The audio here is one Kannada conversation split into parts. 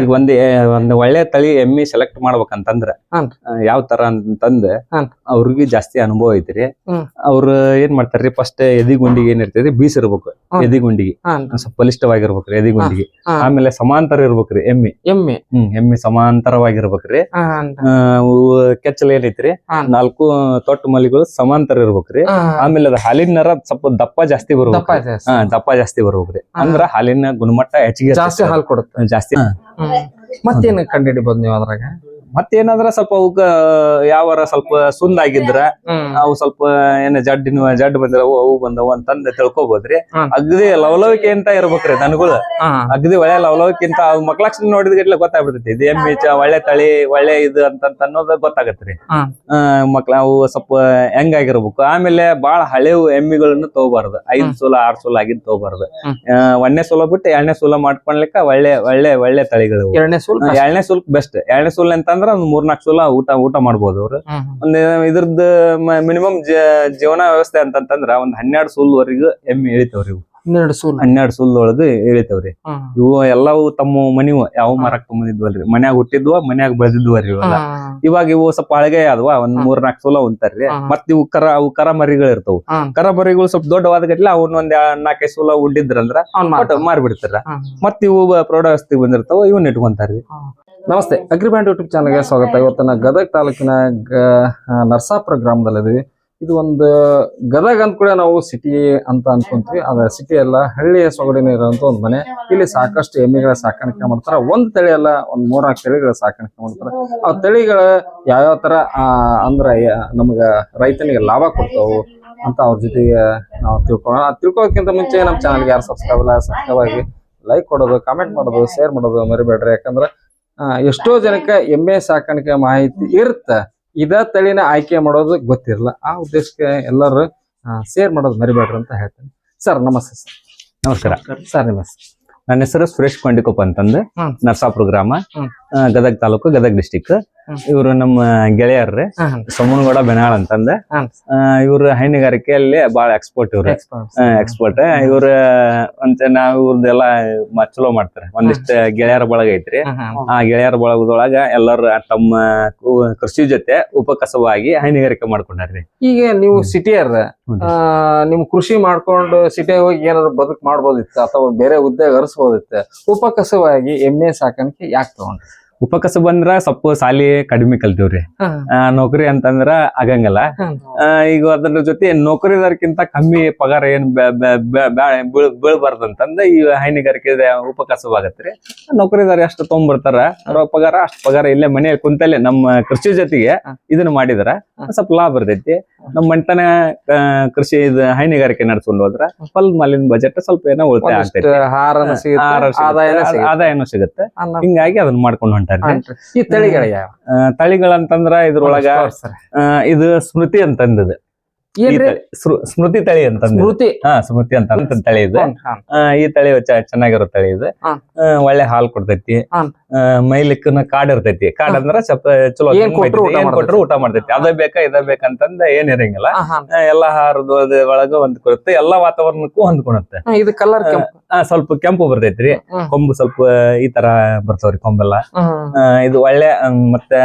ಈಗ ಒಂದ್ ಒಂದ್ ಒಳ್ಳೆ ತಳಿ ಎಮ್ಮಿ ಸೆಲೆಕ್ಟ್ ಮಾಡ್ಬೇಕಂತಂದ್ರ. ಯಾವ ತರ ಅಂತಂದ. ಅವ್ರಿಗೆ ಜಾಸ್ತಿ ಅನುಭವ ಐತ್ರಿ. ಅವ್ರ ಏನ್ ಮಾಡ್ತಾರ್ರಿ ಫಸ್ಟ್ ಎದಿಗುಂಡಿಗೆ ಏನ್ ಇರ್ತೈತಿ ಬೀಸ್ ಇರ್ಬೇಕು. ಎದಿಗುಂಡಿಗೆ ಸ್ವಲ್ಪ ಬಲಿಷ್ಠವಾಗಿರ್ಬೇಕ್ರಿ ಎದಿಗುಂಡಿಗೆ. ಆಮೇಲೆ ಸಮಾಂತರ ಇರ್ಬೇಕ್ರಿ ಎಮ್ಮಿ. ಎಮ್ಮಿ. ಹ್ಮ್ ಎಮ್ಮಿ ಸಮಾಂತರವಾಗಿರ್ಬೇಕ್ರಿ. ಕೆಚ್ಚಲ ಏನೈತ್ರಿ. ನಾಲ್ಕು ತೊಟ್ಟು ಮಲಿಗಳು ಸಮಾಂತರ ಇರ್ಬೇಕ್ರಿ ಆಮೇಲೆ ಅದ ಹಾಲಿನ ನರ ಸ್ವಲ್ಪ ದಪ್ಪ ಜಾಸ್ತಿ ಬರ್ಬೇಕು ದಪ್ಪ ಜಾಸ್ತಿ. ಬರ್ಬೇಕ್ರಿ. ಅಂದ್ರ ಹಾಲಿನ ಗುಣಮಟ್ಟ ಹೆಚ್ಚಿಗೆ ಜಾಸ್ತಿ ಹಾಲು ಕೊಡುತ್ತೆ. ಜಾಸ್ತಿ. ಮತ್ತೇನ್ ಕಂಡಿಡಿಬಹುದು ನೀವು ಅದ್ರಾಗ? ಮತ್ತೇನಾದ್ರ ಸ್ವಲ್ಪ ಅವಕ್ಕ ಯಾವಾರ ಸ್ವಲ್ಪ ಸುಂದ ಆಗಿದ್ರ ಅವು ಸ್ವಲ್ಪ ಏನ ಜಡ್ಡಿನ ಜಡ್ ಬಂದಿರವು ಅವು ಬಂದವು ಅಂತಂದ ತಿಳ್ಕೊಬೋದ್ರಿ. ಅಗ್ದಿ ಲವಲವಿಕೆ ಅಂತ ಇರ್ಬೇಕ್ರಿ ದನಗಳು ಅಗದಿ ಒಳ್ಳೆ ಲವಲವಿಕಿಂತ ಅವ್ ಮಕ್ಳಕ್ಷ ನೋಡಿದ ಗಟ್ಲೆ ಗೊತ್ತಾಗ್ಬಿಡ್ತೈತಿ. ಇದು ಎಮ್ಮಿ ಚ- ಒಳ್ಳೆ ತಳಿ ಒಳ್ಳೆ ಇದು ಅಂತಂತ ಅನ್ನೋದ ಗೊತ್ತಾಗತ್ರಿ. ಮಕ್ಳ ಅವು ಸ್ವಲ್ಪ ಹೆಂಗಾಗಿರ್ಬೇಕು. ಆಮೇಲೆ ಬಾಳ ಹಳೆವು ಎಮ್ಮಿಗಳನ್ನ ತಗೋಬಾರ್ದು. ಐದ್ ಸೋಲ ಆರ್ ಸೋಲ ಆಗಿದ್ ತಗೋಬಾರ್ದು. ಒಂದನೇ ಸೂಲ ಬಿಟ್ಟು ಎರಡನೇ ಸೋಲ ಮಾಡ್ಕೊಳ್ಲಿಕ್ಕ ಒಳ್ಳೆ ಒಳ್ಳೆ ಒಳ್ಳೆ ತಳಿಗಳು. ಎರಡನೇ ಸೋಲ್ ಎರಡನೇ ಸೋಲ್ ಬೆಸ್ಟ್ ಎರಡನೇ ಸೋಲ್ ಅಂತಂದ್ರ ಒಂದ್ ಮೂರ್ನಾಲ್ಕು ಸಲ ಊಟ ಊಟ ಮಾಡ್ಬೋದು ಅವ್ರು. ಒಂದ್ ಇದ್ರದ್ದು ಮಿನಿಮಮ್ ಜೀವನ ವ್ಯವಸ್ಥೆ ಅಂತಂತಂದ್ರ ಒಂದ್ ಹನ್ನೆರಡು ಸೂಲ್ ವರೆಗೂ ಎಮ್ಮಿ ಇಳಿತಾವ್ರಿ ಇವು. ಹನ್ನೆರಡು ಸೂಲ್. ಹನ್ನೆರಡು ಸೂಲ್ ಒಳಗ ಇಳಿತಾವ್ರಿ ಇವು ಎಲ್ಲವೂ ತಮ್ಮ ಮನಿವು ಯಾವ ಮರಕ್ ತುಂಬಿದ್ವಲ್ರಿ ಮನ್ಯಾಗ ಹುಟ್ಟಿದ್ವ ಮನ್ಯಾಗ ಬೆಳೆದಿದ್ವರಿ ಇವೆಲ್ಲ. ಇವಾಗ ಇವು ಸ್ವಲ್ಪ ಅಳಗೆ ಆದ್ವಾ ಒಂದ್. ಮೂರ್ ನಾಲ್ಕು ಸೋಲ ಉಂತಾರ್ರಿ. ಮತ್ ಇವು ಕರ ಅವು ಕರ ಮರಿಗಳು ಇರ್ತಾವ ಕರ ಮರಿಗಳು ಸ್ವಲ್ಪ ದೊಡ್ಡವಾದ ಗಟ್ಲೆ ಅವ್ನ ಒಂದ್ ನಾಲ್ಕೈದು ಸೋಲ ಉಂಡಿದ್ರಂದ್ರ ಮಾರ್ಬಿಡ್ತಾರ. ಮತ್ ಇವು ಪ್ರೌಢಾವಸ್ಥೆಗೆ ಬಂದಿರ್ತಾವ ಇವನ್ ಇಟ್ಕೊಂತಾರ್ರಿ. ನಮಸ್ತೆ ಅಗ್ರಿಬ್ಯಾಂಡ್ ಯೂಟ್ಯೂಬ್ ಚಾನಲ್ಗೆ ಸ್ವಾಗತ. ಇವತ್ತು ನಾವು ಗದಗ್ ತಾಲೂಕಿನ ನರಸಾಪುರ ಗ್ರಾಮದಲ್ಲಿದ್ದೀವಿ. ಇದು ಒಂದು ಗದಗ ಅಂದ ಕೂಡ ನಾವು ಸಿಟಿ ಅಂತ ಅನ್ಕೊಂತೀವಿ. ಅದ ಸಿಟಿ ಅಲ್ಲ ಹಳ್ಳಿಯ ಸೊಗಡಿನ ಇರುವಂತ ಒಂದು ಮನೆ. ಇಲ್ಲಿ ಸಾಕಷ್ಟು ಎಮ್ಮೆಗಳ ಸಾಕಾಣಿಕೆ ಮಾಡ್ತಾರ. ಒಂದ್ ತಳಿ ಅಲ್ಲ ಒಂದ್ ಮೂರ್ನಾಲ್ಕು ತಳಿಗಳ ಸಾಕಾಣಿಕೆ ಮಾಡ್ತಾರ. ಆ ತಳಿಗಳ ಯಾವ್ಯಾವ ತರ ಆ, ಅಂದ್ರ ನಮಗ ರೈತನಿಗೆ ಲಾಭ ಕೊಡ್ತಾವು ಅಂತ ಅವ್ರ ಜೊತೆಗೆ ನಾವು ತಿಳ್ಕೊಳ್ಳೋಣ ಆ ತಿಳ್ಕೊಳ್ಳೋದಕ್ಕಿಂತ ಮುಂಚೆ ನಮ್ಮ ಚಾನಲ್ಗೆ ಯಾರು ಸಬ್ಸ್ಕ್ರೈಬ್ ಇಲ್ಲ ಸಬ್ಸ್ಕ್ರೈಬ್ ಆಗಿ ಲೈಕ್ ಕೊಡೋದು ಕಾಮೆಂಟ್ ಮಾಡೋದು ಶೇರ್ ಮಾಡೋದು ಮರಿಬೇಡ್ರಿ. ಯಾಕಂದ್ರೆ ಎಷ್ಟೋ ಜನಕ್ಕೆ ಎಮ್ಮೆ ಸಾಕಾಣಿಕೆ ಮಾಹಿತಿ ಇರುತ್ತ ಇದ ತಳಿನ ಆಯ್ಕೆ ಮಾಡೋದು ಗೊತ್ತಿರಲ್ಲ. ಆ ಉದ್ದೇಶಕ್ಕೆ ಎಲ್ಲರೂ ಶೇರ್ ಮಾಡೋದು ಮರಿಬೇಡ್ರಿ ಅಂತ ಹೇಳ್ತೇನೆ. ಸರ್ ನಮಸ್ತೆ ಸರ್ ನಮಸ್ಕಾರ. ಸರ್ ನಮಸ್ತೆ. ನನ್ನ ಹೆಸರು ಸುರೇಶ್ ಕೊಂಡಿಕೊಪ್ಪ ಅಂತಂದು. ನರ್ಸಾಪುರ ಗ್ರಾಮ. ಗದಗ್ ತಾಲೂಕು ಗದಗ್ ಡಿಸ್ಟಿಕ್. ಇವರು ನಮ್ಮ ಗೆಳೆಯರ್ರಿ. ಸೋಮನಗೌಡ ಬೆನಾಳ್ ಅಂತಂದ. ಇವ್ರ ಹೈನುಗಾರಿಕೆಯಲ್ಲಿ ಬಾಳ ಎಕ್ಸ್ಪೋರ್ಟ್ ಇವ್ರ. ಎಕ್ಸ್ಪೋರ್ಟ್ ಇವ್ರ ಅಂತ ನಾವ್ ಇವ್ರದ್ದೆಲ್ಲ ಮ- ಚಲೋ ಮಾಡ್ತಾರೆ ಒಂದಿಷ್ಟ ಗೆಳೆಯರ ಬಳಗ ಐತ್ರಿ. ಆ ಗೆಳೆಯರ ಬಳಗದೊಳಗ ಎಲ್ಲರೂ ತಮ್ಮ ಕೃಷಿ ಜೊತೆ ಉಪಕಸವಾಗಿ ಹೈನುಗಾರಿಕೆ ಮಾಡ್ಕೊಂಡಾರ್ರಿ ಈಗ ನೀವು ಸಿಟಿಯರ್. ನಿಮ್ ಕೃಷಿ ಮಾಡ್ಕೊಂಡು ಸಿಟಿ ಹೋಗಿ ಏನಾದ್ರು ಬದುಕು ಮಾಡ್ಬೋದಿತ್ತು ಅಥವಾ ಬೇರೆ ಉದ್ಯೋಗ ಅರಸ್ಬೋದಿತ್ತು ಉಪಕಸವಾಗಿ ಎಮ್ಮೆ ಸಾಕಾಣಿಕೆ ಯಾಕೆ ತಗೊಂಡ್ರಿ ಉಪಕಸ ಬಂದ್ರ ಸ್ವಲ್ಪ ಸಾಲಿ ಕಡಿಮೆ ಕಲ್ತೀವ್ರಿ. ಆ, ನೌಕರಿ ಅಂತಂದ್ರ ಆಗಂಗಲ್ಲ. ಈಗ ಅದ್ರ ಜೊತೆ ನೌಕರಿದಾರಕ್ಕಿಂತ ಕಮ್ಮಿ ಪಗಾರ ಏನ್ ಬೀಳ್ಬಾರ್ದಂತಂದ ಈ ಹೈನುಗಾರಿಕೆ ಉಪಕಸವಾಗತ್ರಿ. ನೌಕರಿದಾರ ಎಷ್ಟು ತೊಗೊಂಡ್ಬರ್ತಾರ ಅವ್ರ ಪಗಾರ ಅಷ್ಟ್ ಪಗಾರ ಇಲ್ಲೇ ಮನೆಯಲ್ಲಿ ಕುಂತಲ್ಲೇ ನಮ್ಮ ಕೃಷಿ ಜೊತೆಗೆ ಇದನ್ನ ಮಾಡಿದ್ರ. ಸ್ವಲ್ಪ ಲಾಭ ಬರ್ತೈತಿ. ನಮ್ಮ ಮಂಟನ ಕೃಷಿ ಇದು ಹೈನುಗಾರಿಕೆ ನಡ್ಸ್ಕೊಂಡು ಹೋದ್ರ ಫಲ್ ಮಾಲಿನ ಬಜೆಟ್ ಸ್ವಲ್ಪ ಏನೋ ಉಳಿತಾಯ ಆಗ್ತೈತಿ. ಆದಾಯನ ಸಿಗುತ್ತೆ. ಹಿಂಗಾಗಿ ಅದನ್ನ ಮಾಡ್ಕೊಂಡು ಹಾನ್ರಿ. ಈ ತಳಿಗಳು ಯಾವ ತಳಿಗಳಂತಂದ್ರ ಇದ್ರೊಳಗ ಇದು ಸ್ಮೃತಿ ಅಂತಂದದ. ಸ್ಮೃತಿ ತಳಿ ಅಂತ ಸ್ಮೃತಿ. ಹಾ ಸ್ಮೃತಿ ಅಂತ ತಳಿ ಇದೆ. ಈ ತಳಿ ಚೆನ್ನಾಗಿರೋ ತಳಿ ಇದೆ. ಒಳ್ಳೆ ಹಾಲು ಕೊಡ್ತೈತಿ. ಮೈಲಿಕ್ಕನ ಕಾಡ್ ಇರ್ತೈತಿ. ಕಾಡ್ ಅಂದ್ರ ಚಲೋ ಏನ್ ಕೊಟ್ರು ಊಟ ಮಾಡ್ತೈತಿ. ಅದ ಬೇಕಾ ಇದ ಬೇಕಂತಂದ ಏನ್ ಇರಂಗಿಲ್ಲ. ಎಲ್ಲಾ ಆಹಾರದ ಒಳಗ ಹೊಂದ್ಕೊಳುತ್ತೆ ಎಲ್ಲಾ ವಾತಾವರಣಕ್ಕೂ ಹೊಂದ್ಕೊಳುತ್ತೆ ಇದು ಕಲರ್ ಸ್ವಲ್ಪ ಕೆಂಪು ಬರ್ತೈತ್ರಿ. ಕೊಂಬು ಸ್ವಲ್ಪ ಈ ತರ ಬರ್ತಾವ್ರಿ ಕೊಂಬೆಲ್ಲ. ಇದು ಒಳ್ಳೆ ಮತ್ತೆ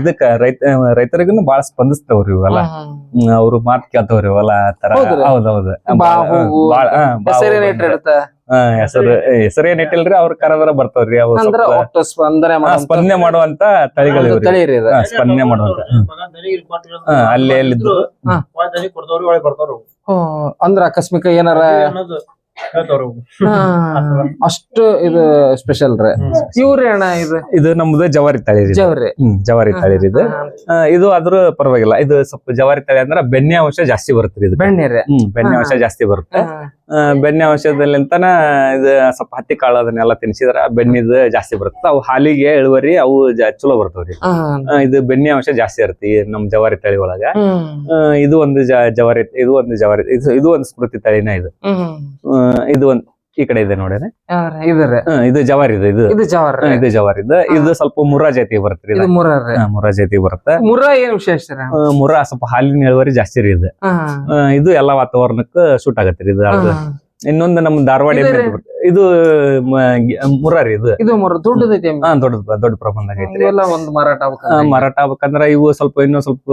ಇದಕ್ಕ ರೈತ ರೈತರಿಗೂ ಬಾಳ ಸ್ಪಂದಿಸ್ತಾವ್ರಿ ಇವೆಲ್ಲ. ಅವ್ರು ಮಾತ್ ಕೇಳ್ತಾವ್ರಿ ಹೊಲ ತರ? ಹೌದೌದು. ಹೆಸರು ಹೆಸರು ಏನ್ ಇಟ್ಟಿಲ್ರಿ? ಅವ್ರ ಕರದರ ಬರ್ತಾವ್ರಿ ಅವು ಸ್ಪಂದನೆ ಮಾಡುವಂತ ಸ್ಪಂದನೆ ಮಾಡುವಂತ ತಳಿಗಳು ಸ್ಪಂದನೆ ಮಾಡುವಂತ. ಅಲ್ಲಿ ಎಲ್ಲಿದ್ರು ಅಂದ್ರ ಆಕಸ್ಮಿಕ ಏನಾರ ಅಷ್ಟು ಇದು ಸ್ಪೆಷಲ್ ರೀ. ಇವ್ರಿ ಅಣ್ಣ ಇದು? ಇದು ನಮ್ದು ಜವಾರಿ ತಳಿ ರೀ ಇದು. ಜವ್ರಿ. ಹ್ಮ್ ಜವಾರಿ ತಳಿ ರೀ ಇದು. ಆ, ಇದು ಆದ್ರೂ ಪರವಾಗಿಲ್ಲ. ಇದು ಸ್ವಲ್ಪ ಜವಾರಿ ತಳಿ ಅಂದ್ರ ಬೆಣ್ಣೆ ಅಂಶ ಜಾಸ್ತಿ ಬರುತ್ತೆ ಇದು. ಬೆಣ್ಣೆ ರೀ? ಹ್ಮ್ ಬೆಣ್ಣೆ ಅಂಶ ಜಾಸ್ತಿ ಬರುತ್ತೆ. ಬೆಣ್ಣೆ ಔಷಧದಲ್ಲಿಂತನ ಇದು ಸ್ವಲ್ಪ ಹತ್ತಿ ಕಾಳು ಅದನ್ನೆಲ್ಲ ತಿನ್ಸಿದ್ರ ಬೆನ್ನಿದು ಜಾಸ್ತಿ ಬರುತ್ತೆ. ಅವು ಹಾಲಿಗೆ ಇಳುವರಿ ಅವು ಚಲೋ ಬರ್ತಾವ್ರಿ. ಇದು ಬೆಣ್ಣೆ ಅಂಶ ಜಾಸ್ತಿ ಇರುತ್ತೆ ನಮ್ಮ ನಮ್ ಜವಾರಿ ತಳಿ ಒಳಗ. ಆ, ಇದು ಒಂದು ಜವಾರಿ ಇದು ಒಂದು ಜವಾರಿ ಇದು ಇದು ಒಂದು ಸ್ಮೃತಿ ತಳಿನ ಇದು. ಇದು ಒಂದ್ ಈ ಕಡೆ ಇದೆ ನೋಡ್ರಿ? ಇದು ಜವಾರಿ ಇದು ಇದು? ಇದು ಜವಾರ್ ಇದು ಜವಾರಿ ಇದು ಇದು ಸ್ವಲ್ಪ ಮುರ್ರಾ ಜಾತಿ ಬರುತ್ತೆ ಇದು? ಮುರ ಮುರ್ರಾ ಜಾತಿ ಬರುತ್ತೆ. ಮುರ ಏನ್ ವಿಶೇಷ ರೀ? ಆ, ಮುರ್ರಾ ಸ್ವಲ್ಪ ಹಾಲಿನ ಇಳುವರಿ ಜಾಸ್ತಿ ರೀ ಇದು. ಇದು ಎಲ್ಲಾ ವಾತಾವರಣಕ್ಕೆ ಸೂಟ್ ಆಗತ್ತೆ ರೀ ಇದು. ಇನ್ನೊಂದು ನಮ್ ಧಾರವಾಡ ಇದು ಮುರಾರಿ ಇದು. ಇದು ಮರ ದೊಡ್ಡದೈತಿ. ಹಾ ದೊಡ್ಡ ದೊಡ್ಡ ಪ್ರಮಾಣದಾಗ ಐತಿ ಎಲ್ಲ ಒಂದು ಮಾರಾಟ ಮಾರಾಟ ಆಗ್ಬೇಕಂದ್ರ ಇವು ಸ್ವಲ್ಪ ಇನ್ನೂ ಸ್ವಲ್ಪ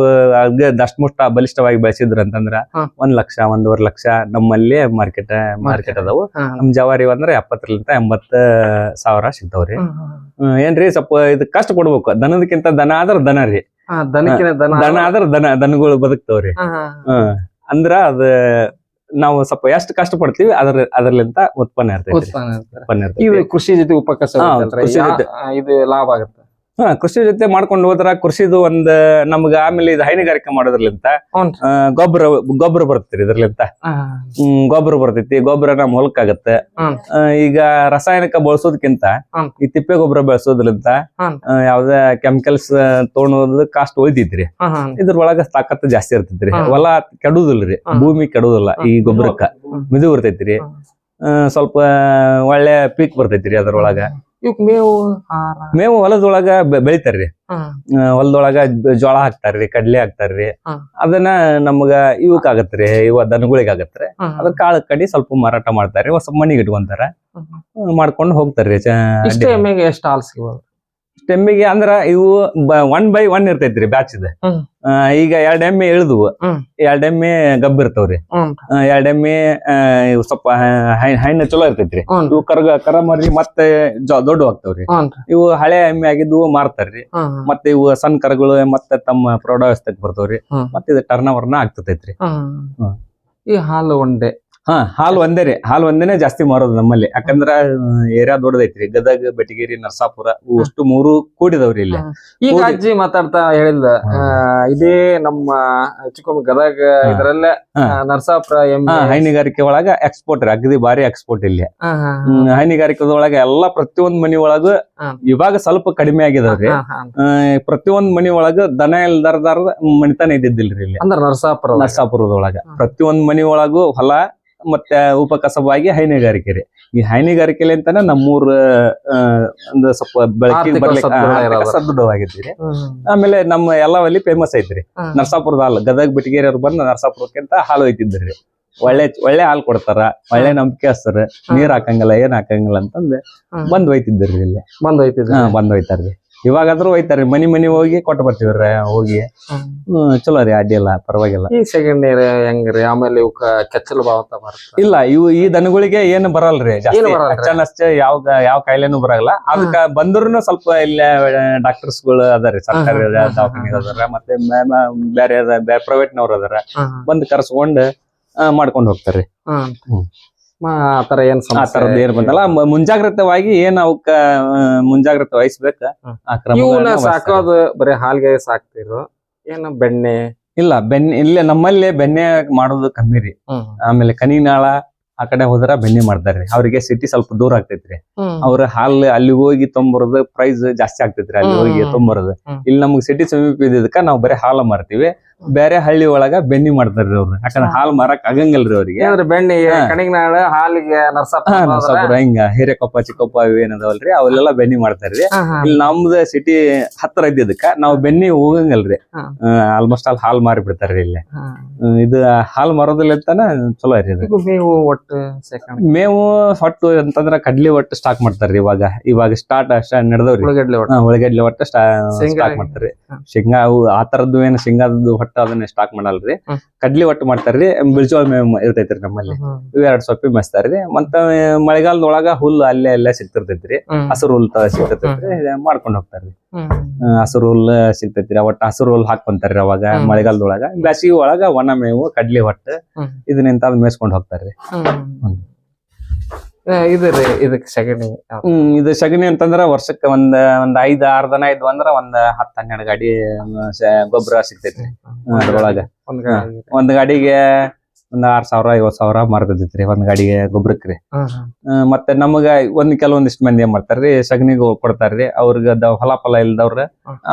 ದಷ್ಟಮುಷ್ಟ ಬಲಿಷ್ಠವಾಗಿ ಬೆಳೆಸಿದ್ರ ಅಂತಂದ್ರ. ಒಂದ್ ಲಕ್ಷ ಒಂದೂವರೆ ಲಕ್ಷ ನಮ್ಮಲ್ಲಿ ಮಾರ್ಕೆಟ್ ಮಾರ್ಕೆಟ್ ಅದಾವು. ನಮ್ ಜವಾರಿ ಅಂದ್ರ ಎಪ್ಪತ್ತರಿಂದ ಎಂಬತ್ತ ಸಾವಿರ ಸಿಗ್ತಾವ್ರಿ ಏನ್ರಿ ಸ್ವಲ್ಪ ಇದು ಕಷ್ಟ ಕೊಡ್ಬೇಕು ದನದಕ್ಕಿಂತ ದನ ಆದ್ರ ದನ ರೀ. ದನ ಆದ್ರ ದನ ದನಗಳು ಬದುಕ್ತಾವ್ರಿ. ಅಂದ್ರ ಅದ ನಾವು ಸ್ವಲ್ಪ ಎಷ್ಟು ಕಷ್ಟ ಪಡ್ತೀವಿ ಅದ್ರ ಅದ್ರಲ್ಲಿಂತ ಉತ್ಪನ್ನ ಇರ್ತೈತಿ ಉತ್ಪನ್ನ ಇರ್ತದೆ. ಉತ್ಪನ್ನ ಇರ್ತೈತಿ ಇದು ಕೃಷಿ ಜೊತೆ ಉಪಕಸ ಹಾ, ಕೃಷಿ ಜೊತೆ. ಇದು ಲಾಭ ಆಗುತ್ತೆ ಹಾ ಕೃಷಿ ಜೊತೆ ಮಾಡ್ಕೊಂಡು ಹೋದ್ರ ಕೃಷಿದು ಒಂದ್ ನಮ್ಗ ಆಮೇಲೆ ಇದು ಹೈನುಗಾರಿಕೆ ಮಾಡೋದ್ರಲಿಂತ. ಗೊಬ್ಬರ ಗೊಬ್ಬರ ಬರ್ತೈತಿ ಇದ್ರಲಿಂತ. ಹ್ಮ್ ಗೊಬ್ಬರ ಬರ್ತೈತಿ ಗೊಬ್ಬರ ನಮ್ ಹೊಲಕ್ಕಾಗತ್ತೆ ಈಗ ರಾಸಾಯನಿಕ ಬಳಸೋದಕ್ಕಿಂತ ಈ ತಿಪ್ಪೆ ಗೊಬ್ಬರ ಬೆಳೆಸೋದ್ರಿಂದ. ಯಾವ್ದೇ ಕೆಮಿಕಲ್ಸ್ ತೊಗೊಳೋದ್ ಕಾಸ್ಟ್ ಉಳಿತೈತ್ರಿ ಇದ್ರ ಒಳಗ ಇದ್ರೊಳಗ ತಾಕತ್ತು ಜಾಸ್ತಿ ಇರ್ತೈತ್ರಿ. ಹೊಲ ಕೆಡುದಿಲ್ರಿ ಭೂಮಿ ಕೆಡುದಿಲ್ಲ ಈ ಗೊಬ್ಬರಕ್ಕ. ಮಿದು ಬರ್ತೈತ್ರಿ. ಸ್ವಲ್ಪ ಒಳ್ಳೆ ಪೀಕ್ ಬರ್ತೈತ್ರಿ ಅದ್ರೊಳಗ. ಇವಕ್ ಮೇವು ಆಹಾರ ಮೇವು ಹೊಲದೊಳಗ ಬೆ- ಬೆಳಿತಾರ್ರಿ. ಹಾ, ಹೊಲದೊಳಗ ಜೋಳ ಹಾಕ್ತಾರ್ರಿ ಕಡ್ಲೆ ಹಾಕ್ತಾರ್ರಿ. ಹಾ. ಅದನ್ನ ನಮ್ಗ ಇವಕ್ ಆಗತ್ರಿ ಇವ ದನಗಳಿಗೆ ಆಗತ್ರಿ. ಹಾ, ಅದ್ರ ಕಾಳು ಕಡಿ ಸ್ವಲ್ಪ ಮಾರಾಟ ಮಾಡ್ತಾರ್ರಿ ಹೊಸ ಮನಿಗೆ ಇಟ್ಕೊಂತಾರ. ಹ್ಮ್. ಮಾಡ್ಕೊಂಡು ಹೋಗ್ತಾರ್ರಿ ಇಷ್ಟೇ ಎಮ್ಮೆಗೆ ಎಷ್ಟು ಹಾಲ್ ಸಿಗ್ಬೋದು? ಟೆಮ್ಮಿಗೆ ಅಂದ್ರ ಇವು ಒನ್ ಬೈ ಒನ್ ಇರ್ತೈತ್ರಿ ಬ್ಯಾಚ್ ಇದೆ. ಹ್ಮ್. ಆ, ಈಗ ಎರಡ್ ಎಮ್ಮೆ ಇಳಿದ್ವು. ಎರಡ್ ಎಮ್ಮೆ ಗಬ್ಬ ಇರ್ತಾವ್ರಿ. ಎರಡ್ ಎಮ್ಮೆ ಇವು ಸ್ವಲ್ಪ ಹೈ- ಹೈನ ಚಲೋ ಇರ್ತೈತ್ರಿ. ಇವು ಕರ್ಗ ಕರ ಮರಿ ಮತ್ತೆ ದೊಡ್ಡ ಆಗ್ತಾವ್ರಿ ಇವು ಹಳೆ ಎಮ್ಮೆ ಆಗಿದ್ವು ಮಾರ್ತಾರ್ರಿ. ಮತ್ತೆ ಇವು ಸಣ್ಣ ಕರಗಳು ಮತ್ತೆ ತಮ್ಮ ಪ್ರೌಢಾವಸ್ಥೆಗೆ ಬರ್ತಾವ್ರಿ. ಮತ್ತೆ ಇದು ಟರ್ನ್ ಓವರ್ನ ಆಗ್ತೈತ್ರಿ. ಈ ಹಾಲು ಒಂದೇ. ಹಾ ಹಾಲು ಒಂದೇ ರೀ. ಹಾಲು ಒಂದೇನೆ ಜಾಸ್ತಿ ಮಾರೋದು ನಮ್ಮಲ್ಲಿ. ಯಾಕಂದ್ರ ಏರಿಯಾ ದೊಡ್ಡದೈತ್ರಿ. ಗದಗ ಬೆಟಗೇರಿ ನರಸಾಪುರ ಅಷ್ಟು ಮೂರು ಕೂಡಿದವ್ರಿ ಇಲ್ಲಿ. ಈಗ. ಅಜ್ಜಿ ಮಾತಾಡ್ತಾ ಹೇಳಿಲ್ಲ ಇದೇ ನಮ್ಮ ಚಿಕ್ಕಮ್ಮ ಗದಗ ಇದರಲ್ಲೇ ನರಸಾಪುರ ಹೈನುಗಾರಿಕೆ ಒಳಗ ಎಕ್ಸ್ಪೋರ್ಟ್ ರೀ. ಅಗದಿ ಭಾರಿ ಎಕ್ಸ್ಪೋರ್ಟ್ ಇಲ್ಲಿ. ಹೈನುಗಾರಿಕೆದೊಳಗ ಎಲ್ಲಾ ಪ್ರತಿಯೊಂದ್ ಮನಿ ಒಳಗ. ಇವಾಗ ಸ್ವಲ್ಪ ಕಡಿಮೆ ಆಗಿದಾವ್ರಿ ಪ್ರತಿಯೊಂದ್ ಮನಿ ಒಳಗ ದನ ಇಲ್ದಾರ್ದಾರ ಮನಿತನ ಇದ್ದಿದ್ದಿಲ್ರಿ ಇಲ್ಲಿ. ಅಂದ್ರೆ ನರಸಾಪುರ ನರಸಾಪುರದೊಳಗ. ಪ್ರತಿಯೊಂದ್ ಮನಿ ಒಳಗೂ ಹೊಲ ಮತ್ತೆ ಉಪಕಸಬಾಗಿ ಹೈನುಗಾರಿಕೆ ರೀ ಈ ಹೈನುಗಾರಿಕೆಲಿ ಅಂತಾನೆ ನಮ್ಮೂರ್ ಆ, ಒಂದು ಸ್ವಲ್ಪ ಬೆಳಕಿಗೆ ಆರ್ಥಿಕ ಬರ್ಲಿಕ್ಕೆ ಸದೃಢ ಆ, ಆರ್ಥಿಕ ಇರೋದು. ಸದೃಢವಾಗೈತಿ ರೀ ಆಮೇಲೆ ನಮ್ಮ ಎಲ್ಲವಲ್ಲಿ ಫೇಮಸ್ ಐತ್ರಿ. ನರಸಾಪುರದ ಹಾಲು ಗದಗ ಬಿಟಗೇರಿ ಅವ್ರು ಬಂದು ನರಸಾಪುರಕ್ಕಿಂತ ಹಾಲು ಒಯ್ತಿದ್ರಿ ಒಳ್ಳೆ ಒಳ್ಳೆ ಹಾಲು ಕೊಡ್ತಾರ ಒಳ್ಳೆ ನಂಬಿಕೆ ಹಸ್ತಾರ ನೀರ್ ಹಾಕಂಗಿಲ್ಲ ಏನ್ ಹಾಕಂಗಿಲ್ಲ ಅಂತಂದ್. ಬಂದ್ ಒಯ್ತಿದ್ರಿ ಇಲ್ಲಿ. ಬಂದ್ ಒಯ್ತಿದ್ರಿ. ಬಂದ್ ಒಯ್ತಾರ್ರಿ. ಇವಾಗಾದ್ರೂ ಒಯ್ತಾರ್ರಿ ಮನಿ ಮನಿ ಹೋಗಿ ಕೊಟ್ಟು ಬರ್ತೀವ್ರಿ ಹೋಗಿ. ಹ್ಮ್. ಚಲೋ ರೀ ಅಡ್ಡಿಲ್ಲ ಪರವಾಗಿಲ್ಲ. ಈ ಸೆಕೆಂಡ್ ಇಯರ್ ಹೆಂಗ್ರಿ? ಆಮೇಲೆ ಇವಕ್ಕ ಕೆಚ್ಚಲು ಬಾವ ಅಂತ ಬರುತ್ತೆ ಇಲ್ಲ ಇವು ಈ ದನಗಳಿಗೆ ಏನು ಬರಲ್ರಿ ಜಾಸ್ತಿ? ಅಚ್ಚನಚ್ಚ ಯಾವ ಯಾವ ಕಾಯಿಲೆನೂ ಬರಲ್ಲ. ಅದಕ್ಕ ಬಂದ್ರು ಸ್ವಲ್ಪ ಇಲ್ಲ ಡಾಕ್ಟರ್ಸ್ಗಳು ಅದಾರಿ ಸರ್ಕಾರಿ ಹ್ಮ್, ಹ್ಮ್, ದವಾಖಾನೆ ಅದಾರ ಮತ್ತೆ ಮ- ಮ- ಬೇರೆ ಪ್ರೈವೇಟ್ ನವ್ರು ಅದಾರ. ಬಂದ್ ಕರ್ಸ್ಕೊಂಡ್ ಆ, ಮಾಡ್ಕೊಂಡ್ ಹೋಗ್ತಾರ್ರಿ ಹ್ಮ್. ಆ ತರ ಏನ್ ಆ ತರದ್ ಏನ್ ಬಂದಲ್ಲ ಮ- ಮುಂಜಾಗ್ರತವಾಗಿ ಏನ್ ಅವಕ್ಕ ಮುಂಜಾಗ್ರತೆ ವಹಿಸ್ಬೇಕ? ಕ್ರಮಗಳನ್ನ ವಹಿಸ್ತಾರೆ. ಸಾಕೋದು ಬರೀ ಹಾಲ್ಗೆ ಸಾಕ್ತಿರೋ. ಏನ ಬೆಣ್ಣೆ? ಇಲ್ಲ ಬೆಣ್ಣೆ ಇಲ್ಲೇ ನಮ್ಮಲ್ಲಿ ಬೆಣ್ಣೆ ಮಾಡೋದು ಕಮ್ಮಿ ರೀ. ಆಮೇಲೆ ಕನಿನಾಳ ಆ ಕಡೆ ಹೋದ್ರ ಬೆಣ್ಣೆ ಮಾಡ್ತಾರ್ರಿ ಅವ್ರಿಗೆ ಸಿಟಿ ಸ್ವಲ್ಪ ದೂರ ಆಗ್ತೈತ್ರಿ ಅವ್ರ ಹಾಲ್ ಅಲ್ಲಿ ಹೋಗಿ ತೊಂಬರೋದು ಪ್ರೈಸ್ ಜಾಸ್ತಿ ಆಗ್ತೈತ್ರಿ ಅಲ್ಲಿ ಹ್ಮ್. ಹೋಗಿ ತೊಂಬರೋದು. ಹ್ಮ್. ಇಲ್ಲಿ ನಮ್ಗ್ ಸಿಟಿ ಸಮೀಪ ಇದ್ದಕ್ಕ ನಾವ್ ಬರೀ ಹಾಲ ಮಾರ್ತೀವಿ. ಬೇರೆ ಹಳ್ಳಿ ಒಳಗ ಬೆನ್ನಿ ಮಾಡ್ತಾರ್ರಿ ಅವ್ರು. ಯಾಕಂದ್ರೆ ಹಾಲು ಮಾರಕ್ ಆಗಂಗಿಲ್ರಿ ಅವ್ರಿಗೆ. ಅಂದ್ರೆ ಬೆಣ್ಣೆ. ಕಣಿಗ್ನಾಳ ಹಾಲಿಗೆ ನರಸಾಪುರ ನರಸಾಪುರ ಹಿಂಗ ಹಿರೇಕೊಪ್ಪ ಚಿಕ್ಕಪ್ಪ ಏನದವಲ್ರಿ ಅವೆಲ್ಲ ಬೆಣ್ಣಿ ಮಾಡ್ತಾರ್ರಿ. ಇಲ್ಲಿ ನಮ್ದ ಸಿಟಿ ಹತ್ರ ಇದ್ದಿದ್ದಕ್ಕ ನಾವ್ ಬೆನ್ನಿ ಹೋಗಂಗಲ್ರಿ. ಆಲ್ಮೋಸ್ಟ್ ಅಲ್ಲಿ ಹಾಲ್ ಮಾರಿ ಬಿಡ್ತಾರ್ರಿ ಇಲ್ಲಿ. ಇದು ಹಾಲ್ ಮಾರೋದಿಲ್ಲ ಅಂತಾನ ಚಲೋ ರೀ ಇದು. ಮೇವು ಒಟ್ಟು ಮೇವು ಹೊಟ್ಟು ಅಂತಂದ್ರ ಕಡ್ಲಿ ಒಟ್ಟು ಸ್ಟಾಕ್ ಮಾಡ್ತಾರ್ರಿ ಇವಾಗ. ಇವಾಗ ಸ್ಟಾರ್ಟ್ ನಡೆದವ್ರಿ. ಉಳ್ಳಗಡ್ಲೆ ಒಟ್ಟು. ಸ್ಟಾಕ್ ಮಾಡ್ತಾರ್ರಿ. ಶೇಂಗಾ ಆ ತರದ್ದು ಏನು ಶೇಂಗಾದ್ದು ಹೊಟ್ಟು ಅದನ್ನ ಸ್ಟಾಕ್ ಮಾಡಲ್ರಿ. ಕಡ್ಲಿ ಒಟ್ಟು ಮಾಡ್ತಾರ್ರಿ ಬಿಳ್ಜೋಳ ಮೇವು ಇರ್ತೈತ್ರಿ ನಮ್ಮಲ್ಲಿ. ಇವ್ ಎರಡ್ ಸೊಪ್ಪಿ ಮೆಸ್ತಾರ್ರಿ ಮತ್ತ ಮಳೆಗಾಲದೊಳಗ ಹುಲ್ಲು ಅಲ್ಲೇ ಅಲ್ಲೇ ಸಿಗ್ತಿರ್ತೈತ್ರಿ. ಹಸಿರು ಹುಲ್ ಸಿಗ್ತೈತ್ರಿ ಮಾಡ್ಕೊಂಡ್ ಹೋಗ್ತಾರ್ರಿ. ಹಸಿರು ಹುಲ್ ಸಿಗ್ತೈತ್ರಿ ಒಟ್ಟ ಹಸಿರು ಹುಲ್ ಹಾಕೊಂತಾರ್ರಿ ಅವಾಗ ಮಳೆಗಾಲದೊಳಗ. ಬ್ಯಾಸಿಗೆ ಒಳಗ ಒಣ ಮೇವು ಕಡ್ಲಿ ಒಟ್ಟು ಇದನ್ನ ಇದನ್ನಿಂತ ಮೇಸ್ಕೊಂಡ್ ಹೋಗ್ತಾರ್ರಿ. ಇದು ರೀ ಇದಕ್ಕೆ ಸಗಣಿ? ಹ್ಮ್ ಇದು ಸಗಣಿ ಅಂತಂದ್ರ ವರ್ಷಕ್ಕೆ ಒಂದ್ ಒಂದ್ ಐದ್ ಆರ್ ದನ ಇದ್ವು ಅಂದ್ರ ಒಂದ್ ಹತ್ತ್ ಹನ್ನೆರಡು ಗಾಡಿ ಗೊಬ್ಬರ ಸಿಗ್ತೈತ್ರಿ ಅದ್ರೊಳಗ ಒಂದ್ ಗಾಡಿಗೆ ಒಂದ್ ಆರ್ ಸಾವಿರ ಐವತ್ ಸಾವಿರ ಮಾರ್ತೈತ್ರಿ ಒಂದ್ ಗಾಡಿಗೆ ಗೊಬ್ಬರಕ್ರಿ ಮತ್ತೆ ನಮಗ ಒಂದ್ ಕೆಲವೊಂದಿಷ್ಟ್ ಮಂದಿ ಏನ್ ಮಾಡ್ತಾರ್ರಿ ಸಗಣಿ ಕೊಡ್ತಾರ್ರಿ ಅವ್ರಿಗೆ ಹೊಲ ಫಲ ಇಲ್ದವ್ರ.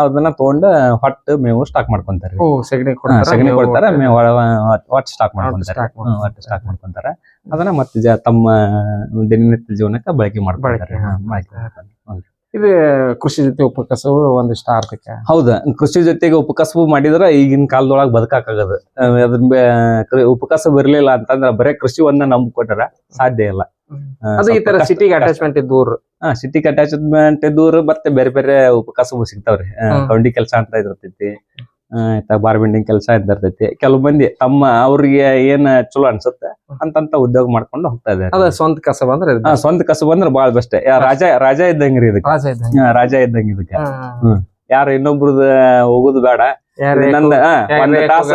ಅದನ್ನ ತಗೊಂಡ್ ಹೊಟ್ಟು ಮೇವು ಸ್ಟಾಕ್ ಮಾಡ್ಕೊಂತಾರ್ರಿ ಸಗಣಿ ಕೊಡ್ತಾರ ಮೇವು. ಮೇವು ಸ್ಟಾಕ್ ಮಾಡ್ಕೊಂತಾರ ಹೊಟ್ಟು ಮಾಡ್ಕೊಂತಾರೆ. ಒಟ್ಟು ಸ್ಟಾಕ್ ಮಾಡ್ಕೊಂತಾರ ಅದನ್ನ ಮತ್ತೆ ಜ- ತಮ್ಮ ದಿನನಿತ್ಯ ಜೀವನಕ್ಕೆ ಬಳಕೆ ಮಾಡ್ತಾರೆ. ಇದು ಕೃಷಿ ಜೊತೆ ಉಪಕಸವು ಒಂದಿಷ್ಟು ಆರ್ಥಿಕ. ಹೌದ ಕೃಷಿ ಜೊತೆಗೆ ಉಪಕಸಬು ಮಾಡಿದ್ರ ಈಗಿನ ಕಾಲದೊಳಗ ಬದುಕಾಗದು ಅದ್ರ ಉಪಕಸ ಉಪಕಸಬು ಇರ್ಲಿಲ್ಲ ಅಂತಂದ್ರ ಬರೇ ಕೃಷಿ ಒಂದ ನಂಬಿಕೊಟ್ರ ಸಾಧ್ಯ ಇಲ್ಲ. ಅದು ಈ ತರ ಸಿಟಿಗೆ ಅಟ್ಯಾಚ್ಮೆಂಟ್ ಇದ್ದೂರು. ಸಿಟಿ ಅಟ್ಯಾಚ್ಮೆಂಟ್ ದೂರ ಮತ್ತೆ ಬೇರೆ ಬೇರೆ ಉಪಕಸಬು ಸಿಗ್ತಾವ್ರಿ. ಕೌಂಡಿ ಕೆಲಸ ಅಂತ ಇರ್ತೈತಿ. ಬಾರ್ ಬಾರ್ಬೆಂಡಿಂಗ್ ಕೆಲಸ ಅಂತ ಇರ್ತೈತಿ ಕೆಲವು ಮಂದಿ ತಮ್ಮ ಅವ್ರಿಗೆ ಏನ್ ಚಲೋ ಅನ್ಸುತ್ತೆ ಅಂತಂತ ಉದ್ಯೋಗ ಮಾಡ್ಕೊಂಡು ಹೋಗ್ತಾ ಇದ್ದಾರೆ. ಸ್ವಂತ ಕಸಬ ಅಂದ್ರೆ ಸ್ವಂತ ಕಸ ಅಂದ್ರೆ ಬಹಳ ಬೆಸ್ಟ್ ರಾಜ ರಾಜ ಇದ್ದಂಗ್ರಿ ಇದಕ್ಕೆ. ರಾಜ ಇದ್ದಂಗೆ. ಇದಕ್ಕೆ. ಹ್ಮ್. ಯಾರು ಇನ್ನೊಬ್ರದ ಹೋಗುದು ಬೇಡ. ಒಂದು ತಾಸು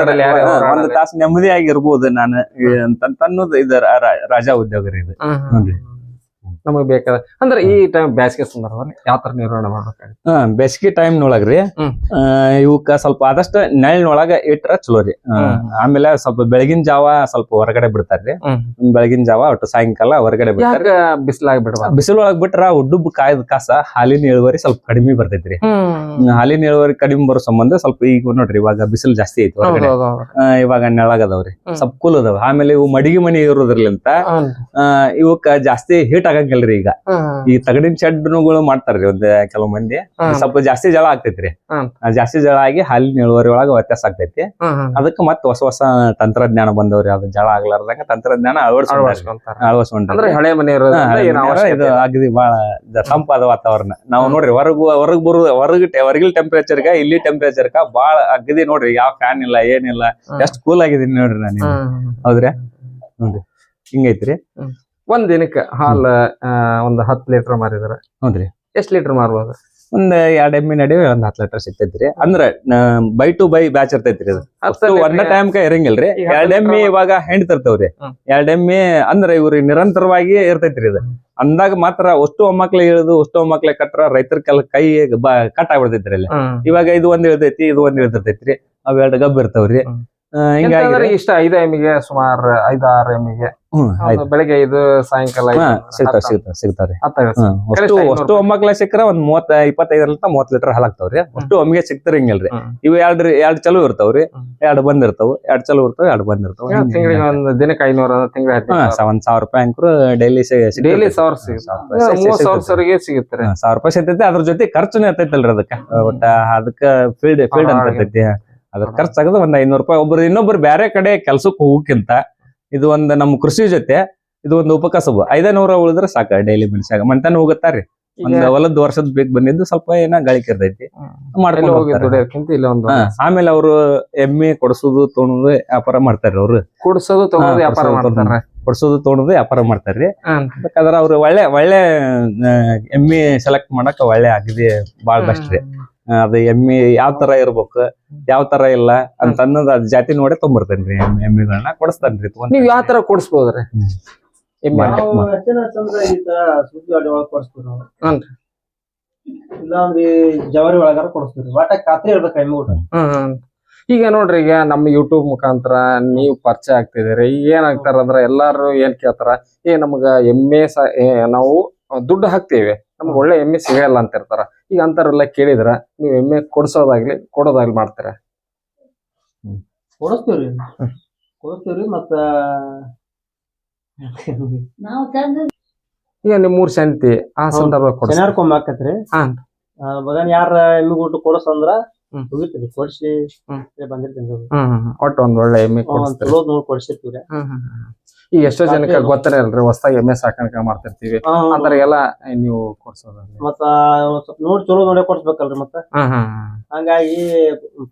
ಒಂದ್ ತಾಸ ನೆಮ್ಮದಿಯಾಗಿರ್ಬೋದು ನಾನು ಅಂತಂತ ಅನ್ನೋದು ಇದು ರಾ- ರಾ- ರಾಜ ಉದ್ಯೋಗ ರೀ ಇದು. ನಮಗ್ ಬೇಕಾದ ಅಂದ್ರೆ ಈ ಟೈಮ್ ಬೇಸಿಗೆ ಸಂದರ್ಭದಲ್ಲಿ ಯಾವ ತರ ನಿರ್ವಹಣೆ ಮಾಡ್ಬೇಕಾಗಿ ಹಾ ಬೇಸಿಗೆ ಟೈಮ್ ನೊಳಗ್ರಿ ಇವಕ್ಕ ಸ್ವಲ್ಪ ಆದಷ್ಟು ನೆಳ್ನೊಳಗ ಇಟ್ರ ಚಲೋ ರೀ. ಆಮೇಲೆ ಸ್ವಲ್ಪ ಬೆಳಗಿನ ಜಾವ ಸ್ವಲ್ಪ ಹೊರಗಡೆ ಬಿಡ್ತಾರ್ರಿ ಬೆಳಗಿನ ಜಾವ ಒಟ್ಟು ಸಾಯಂಕಾಲ ಹೊರಗಡೆ ಬಿಡ್ತಾರ ಬಿಸಿಲಾಗ ಬಿಸಿಲಾಗಿ ಬಿಡಬಾರ್ದು ಬಿಸಿಲು ಒಳಗ್ ಬಿಟ್ರ ಉಡ್ಡುಬ್ ಕಾಯ್ದ ಕಾಸ ಹಾಲಿನ ಇಳುವರಿ ಸ್ವಲ್ಪ ಕಡಿಮೆ ಬರ್ತೈತ್ರಿ. ಹಾಲಿನ ಇಳುವರಿ ಕಡಿಮೆ ಬರೋ ಸಂಬಂಧ ಸ್ವಲ್ಪ ಈಗ ನೋಡ್ರಿ ಇವಾಗ ಬಿಸಿಲು ಜಾಸ್ತಿ ಐತಿ ಹೊರಗಡೆ. ಇವಾಗ ನೆಳಗದವ್ರಿ. ಸ್ವಲ್ಪ ಕೂಲ್ ಅದಾವ. ಆಮೇಲೆ ಇವು ಮಡಿಗೆ ಮನೆ ಇರೋದ್ರಲ್ಲಿಂತ ಇವಕ್ಕ ಜಾಸ್ತಿ ಹೀಟ್ ಆಗಂಗಿಲ್ರಿ ಈಗ. ಈ ತಗಡಿನ ಶೆಡ್ನುಗಳು ಮಾಡ್ತಾರ್ರಿ ಒಂದ್ ಕೆಲವು ಮಂದಿ. ಸ್ವಲ್ಪ ಜಾಸ್ತಿ ಜಳ ಆಗ್ತೈತ್ರಿ. ಜಾಸ್ತಿ ಜಳ ಆಗಿ ಹಾಲಿನ ಇಳುವರಿ ಒಳಗ ವ್ಯತ್ಯಾಸ ಆಗ್ತೈತಿ. ಅದಕ್ಕೆ ಮತ್ತೆ ಹೊಸ ಹೊಸ ತಂತ್ರಜ್ಞಾನ ಬಂದವ್ರಿ. ಅದ್ ಜಳ ಆಗ್ಲಾರ್ದಂಗ ತಂತ್ರಜ್ಞಾನ ಅಳವಡಿಸ್ಕೊಂಡ್ರಿ ಹಳೆ ಮನೆ ಇದು. ಅಗದಿ ಬಹಳ ತಂಪಾದ ವಾತಾವರಣ. ನಾವು ನೋಡ್ರಿ ಹೊರಗು ಹೊರಗ್ ಬರು ಹೊರಗ್ ಹೊರಗಿಲ್ ಟೆಂಪರೇಚರ್ ಗ ಇಲ್ಲಿ ಟೆಂಪರೇಚರ್ ಕ ಬಾಳ ಅಗದಿ ನೋಡ್ರಿ. ಯಾವ ಫ್ಯಾನ್ ಇಲ್ಲ ಏನಿಲ್ಲ. ಎಷ್ಟ್ ಕೂಲ್ ಆಗಿದೀನಿ ನೋಡ್ರಿ ನಾನು. ಹೌದ್ರಿ? ನೋಡ್ರಿ. ಹಿಂಗೈತ್ರಿ. ಒಂದ್ ದಿನಕ್ಕೆ ಹಾಲ್ ಆ, ಒಂದ್ ಹತ್ತು ಲೀಟರ್ ಮಾರಿದಾರೆ. ಹೌದ್ರಿ. ಎಷ್ಟು ಲೀಟರ್ ಮಾರ್ಬೋದು? ಒಂದ್ ಎರಡ್ ಎಮ್ಮಿ ನಡುವೆ ಒಂದ್ ಹತ್ತು ಲೀಟರ್ ಸಿಗ್ತೈತ್ರಿ. ಅಂದ್ರ ಬೈ ಟು ಬೈ ಬ್ಯಾಚ್ ಇರ್ತೈತ್ರಿ ಒಂದ ಟೈಮ್ ಕ ಇರಂಗಿಲ್ರಿ. ಎರಡ್ ಎಮ್ಮಿ ಇವಾಗ ಹೆಂಡ್ ತರ್ತವ್ರಿ. ಎರಡ್ ಎಮ್ಮಿ ಅಂದ್ರ ಇವ್ರಿ ನಿರಂತರವಾಗಿ ಇರ್ತೈತ್ರಿ ಇದು. ಅಂದಾಗ ಮಾತ್ರ ಅಷ್ಟು ಒಮ್ಮಕ್ಳೆ ಇಳಿದು ಅಷ್ಟು ಒಮ್ಮಕ್ಳೆ ಕಟ್ರ ರೈತರ ಕೆಲ ಕೈ ಬ- ಕಟ್ ಆಗ್ಬಿಡ್ತೈತ್ರಿ ಅಲ್ಲಿ. ಇವಾಗ ಇದು ಒಂದ್ ಇಳ್ದೈತಿ ಇದು ಒಂದ್ ಇಳ್ದಿರ್ತೈತ್ರಿ ಅವ್ ಎರಡ್ ಗಬ್ ಇರ್ತಾವ್ರಿ ಎಂತಂದ್ರೆ ಇಷ್ಟ ಐದು ಎಮ್ಮಿಗೆ ಸುಮಾರು ಐದು ಆರು ಎಮ್ಮಿಗೆ ಬೆಳಿಗ್ಗೆ ಐದು ಸಾಯಂಕಾಲ ಸಿಗ್ತಾವ ಸಿಗ್ತಾವ ಸಿಗ್ತಾವ್ರಿ ಅಷ್ಟು ಅಷ್ಟು ಒಮ್ಮಕ್ಲೆ ಸಿಕ್ಕ್ರ ಒಂದ್ ಮೂವತ್ತ ಇಪ್ಪತ್ತೈದರಿಂದ ಮೂವತ್ ಲೀಟರ್ ಹಾಲಾಗ್ತಾವ್ರಿ ಅಷ್ಟು ಒಮ್ಮಿಗೆ ಸಿಗ್ತಿರಂಗಿಲ್ರಿ ಹಿಂಗಲ್ರಿ. ಇವು ಎರಡ್ ಎರಡ್ ಚಲೋ ಇರ್ತಾವ್ರಿ. ಎರಡ್ ಬಂದಿರ್ತಾವ ಎರಡ್ ಚಲೋ ಇರ್ತಾವ ಎರಡ್ ಬಂದ್ ಇರ್ತಾವ ಈಗ ತಿಂಗಳಿಗೆ ಒಂದ್ ದಿನಕ್ಕೆ ಐನೂರ ತಿಂಗಳ ಒಂದ್ ಸಾವಿರ ರೂಪಾಯಿ ಅಂಕರು ಡೈಲಿ ಡೈಲಿ ಸಾವಿರ ಸಿಗುತ್ತೆ. ಮೂವತ್ ಸಾವಿರ ಸರಿಗೆ ಸಿಗುತ್ತೆ ಸಾವಿರ ರೂಪಾಯಿ ಸಿಗ್ತೈತಿ ಅದ್ರ ಜೊತೆ ಖರ್ಚುನು ಇರ್ತೈತಲ್ರಿ ಅದಕ್ಕ. ಒಟ್ಟ ಅದಕ್ಕ ಫೀಲ್ಡ್ ಫೀಲ್ಡ್ ಅಂತ ಇರ್ತೈತಿ ಅದ್ರ ಖರ್ಚು ತೆಗೆದು ಒಂದ್ ಐನೂರು ರೂಪಾಯಿ. ಒಬ್ರು ಇನ್ನೊಬ್ರು ಬೇರೆ ಕಡೆ ಕೆಲ್ಸಕ್ಕೆ ಹೋಗಕ್ಕಿಂತ ಇದು ಒಂದ್ ನಮ್ ಕೃಷಿ ಜೊತೆ ಇದು ಒಂದು ಉಪಕಸಬು ಐದನೂರ ಉಳಿದ್ರೆ ಸಾಕ ಡೈಲಿ ಮನುಷ್ಯಾಗ. ಮಂತನ ಹೋಗುತ್ತಾರಿ ಒಂದ್ ಹೊಲದ ವರ್ಷದ ಬೇಕ್ ಬಂದಿದ್ದು ಸ್ವಲ್ಪ ಏನ ಗಾಳಿ ಇರ್ತೈತಿ ಮಾಡ್ಕೊಂಡು ಹೋಗಿ ಹೋಗ್ತಾರೆ. ಇಲ್ಲ ಒಂದು ಆಮೇಲೆ ಅವ್ರು ಎಮ್ಮೆ ಕೊಡ್ಸೋದು ತೊಣದು ವ್ಯಾಪಾರ ಮಾಡ್ತಾರ್ರಿ ಅವ್ರು. ಕುಡ್ಸೋದು ತಗೊಳೋದು ವ್ಯಾಪಾರ ಮಾಡ್ತಾರ ಕೊಡ್ಸೋದು ತೊಣದು ವ್ಯಾಪಾರ ಮಾಡ್ತಾರ್ರಿ. ಯಾಕಂದ್ರ ಬೇಕಾದ್ರ ಅವ್ರು ಒಳ್ಳೆ ಒಳ್ಳೆ ಎಮ್ಮೆ ಸೆಲೆಕ್ಟ್ ಮಾಡಕ್ ಒಳ್ಳೆ ಆಗಿದೆ ಬಾಳ ಬೆಸ್ಟ್ ರೀ. ಅದು ಎಮ್ಮಿ ಯಾವ ತರ ಇರ್ಬೇಕು ಯಾವ ತರ ಇಲ್ಲ ಅಂತ ಅನ್ನೋದು ಅದ್ ಜಾತಿ ನೋಡಿ ತೊಂಬರ್ತೇನ್ರಿ ಎಮ್ಮಿ ಎಮ್ಮಿಗಳನ್ನ ಕೊಡಿಸ್ತಾನ್ರಿ ನೀವು ನೀವ್ ಯಾವ ತರ ಕೊಡಿಸ್ಬೋದ್ರಿ? ಎಮ್ಮಿ. ಇಲ್ಲಾಂದ್ರೆ ಜವಾರಿ ಒಳಗಾರ ಕೊಡಿಸ್ತೀವಿ ಒಟ್ಟ ಖಾತ್ರಿ ಇರ್ಬೇಕು ಎಮ್ಮಿ ಊಟ. ಹ್ಮ್ ಹ್ಮ್. ಈಗ ನೋಡ್ರಿ ಈಗ ನಮ್ಮ ಯೂಟ್ಯೂಬ್ ಮುಖಾಂತರ ನೀವು ಪರಿಚಯ ಆಗ್ತಿದ್ದೀರಿ. ಈಗ ಏನಾಗ್ತಾರ ಅಂದ್ರ ಎಲ್ಲಾರು ಏನ್ ಕೇಳ್ತಾರ ಏ ನಮ್ಗ ಎಮ್ಮೆ ನಾವು ದುಡ್ಡು ಹಾಕ್ತೇವೆ ನಮ್ಗೆ ಒಳ್ಳೆ ಎಮ್ಮೆ ಸಿಗಲ್ಲ ಅಂತ ಇರ್ತಾರ ಈಗ ಅಂತಾರೆಲ್ಲ ಕೇಳಿದ್ರ ನೀವು ಎಮ್ಮೆ ಕೊಡ್ಸೋದಾಗ್ಲಿ ಕೊಡೋದಾಗ್ಲಿ ಮಾಡ್ತೀರ ಕೊಡಿಸ್ತೀವ್ರಿ ಕೊಡಿಸ್ತೀವ್ರಿ ಮತ್ತ ಈಗ ನಿಮ್ ಮೂರ್ ಸಂತಿ ಆ. ಸಂದರ್ಭ ಕೊಡ್ಸ ಕೊಮ್ಮ ಆಕತ್ರಿ ಹಾ. ಬಗನ್ ಯಾರ ಎಮ್ಮಿ ಊಟ ಕೊಡಸಂದ್ರ. ಹೋಗಿರ್ತೀವಿ ಕೊಡ್ಸಿ. ಬಂದಿರ್ತೀನಿ. ಒಟ್ಟು ಒಂದ್ ಒಳ್ಳೆ ಎಮ್ಮೆ ಕೊಡ್ಸಿರ್ತೀವ್ರಿ. ಈಗ ಎಷ್ಟೋ ಜನಕ್ಕೆ ಗೊತ್ತನೇ ಅಲ್ರಿ ಹೊಸದಾಗಿ ಎಮ್ಮೆ ಸಾಕಾಣಿಕೆ ಮಾಡ್ತಿರ್ತೀವಿ. ಅಂತವ್ರಿಗೆಲ್ಲ ನೀವು ಕೊಡ್ಸೋದ ಮತ್ತ ಒಂದ್ ಸ್ವಲ್ಪ ನೋಡಿ ಚಲೋ ನೋಡಿ ಕೊಡ್ಸ್ಬೇಕಲ್ರಿ ಮತ್ತ. ಹಂಗಾಗಿ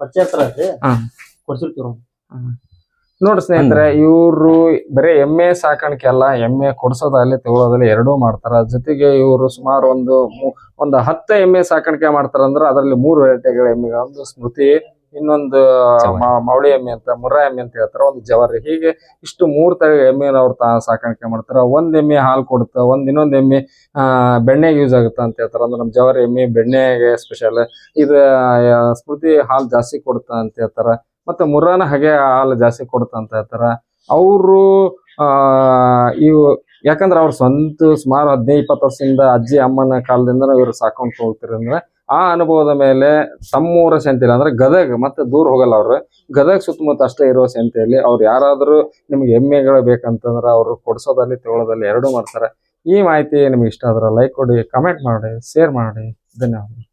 ಪರಿಚಯ ಇರ್ತಾರಲ್ರಿ ಹ್ಮ್. ಕೊಡ್ಸಿರ್ತೀವಿ ನೋಡ್ರಿ ಸ್ನೇಹಿತರೆ ಇವರು ಬರೀ ಎಮ್ಮೆ ಸಾಕಾಣಿಕೆ ಅಲ್ಲ ಎಮ್ಮೆ ಕೊಡ್ಸೋದಾಗ್ಲಿ ತಗೊಳೋದಲ್ಲಿ ಎರಡೂ ಮಾಡ್ತಾರ. ಜೊತೆಗೆ ಇವರು ಸುಮಾರು ಒಂದು ಒಂದು ಹತ್ತು ಎಮ್ಮೆ ಸಾಕಾಣಿಕೆ ಮಾಡ್ತಾರ ಅಂದ್ರೆ ಅದರಲ್ಲಿ ಮೂರು ವೆರೈಟಿಗಳ ಎಮ್ಮೆಗಳು ಒಂದು ಸ್ಮೃತಿ ಇನ್ನೊಂದು ಮಾವಳಿ ಎಮ್ಮೆ ಅಂತ ಮುರ್ರಾ ಎಮ್ಮೆ ಅಂತ ಹೇಳ್ತಾರ ಒಂದು ಜವಾರಿ. ಹೀಗೆ ಇಷ್ಟು ಮೂರ್ ತರ ಎಮ್ಮೆನ ಅವ್ರ ತಾ ಸಾಕಾಣಿಕೆ ಮಾಡ್ತಾರ. ಒಂದ್ ಎಮ್ಮೆ ಹಾಲು ಕೊಡುತ್ತ ಒಂದ್ ಇನ್ನೊಂದ್ ಎಮ್ಮೆ ಆ ಬೆಣ್ಣೆಗೆ ಯೂಸ್ ಆಗುತ್ತೆ ಅಂತ ಹೇಳ್ತಾರ. ಅಂದ್ರೆ ನಮ್ಮ ಜವಾರಿ ಎಮ್ಮೆ ಬೆಣ್ಣೆಗೆ ಸ್ಪೆಷಲ್ ಇದು ಸ್ಮೃತಿ ಹಾಲು ಜಾಸ್ತಿ ಕೊಡುತ್ತ ಅಂತ ಹೇಳ್ತಾರ. ಮತ್ತೆ ಮುರಾನ ಹಾಗೆ ಹಾಲು ಜಾಸ್ತಿ ಕೊಡುತ್ತ ಅಂತ ಹೇಳ್ತಾರ. ಅವರು ಆ ಇವು ಯಾಕಂದ್ರೆ ಅವ್ರ ಸ್ವಂತ ಸುಮಾರು ಹದಿನೈದು ಇಪ್ಪತ್ತು ವರ್ಷದಿಂದ ಅಜ್ಜಿ ಅಮ್ಮನ ಕಾಲದಿಂದ ಇವ್ರು ಸಾಕೊಂಡ್ ಹೋಗ್ತಿರಂದ್ರೆ ಆ ಅನುಭವದ ಮೇಲೆ ತಮ್ಮೂರ ಸಂತೆಯಲ್ಲಿ, ಅಂದ್ರೆ ಗದಗ, ಮತ್ತೆ ದೂರ ಹೋಗಲ್ಲ ಅವ್ರು. ಗದಗ ಸುತ್ತಮುತ್ತ ಅಷ್ಟೇ ಇರೋ ಸಂತೆಯಲ್ಲಿ ಅವ್ರು ಯಾರಾದ್ರೂ ನಿಮ್ಗೆ ಎಮ್ಮೆಗಳು ಬೇಕಂತಂದ್ರೆ ಅವರು ಕೊಡ್ಸೋದಲ್ಲಿ ತಗೊಳ್ಳೋದಲ್ಲಿ ಎರಡೂ ಮಾಡ್ತಾರೆ. ಈ ಮಾಹಿತಿ ನಿಮ್ಗೆ ಇಷ್ಟ ಆದ್ರೆ ಲೈಕ್ ಕೊಡಿ ಕಮೆಂಟ್ ಮಾಡಿ ಶೇರ್ ಮಾಡಿ. ಧನ್ಯವಾದ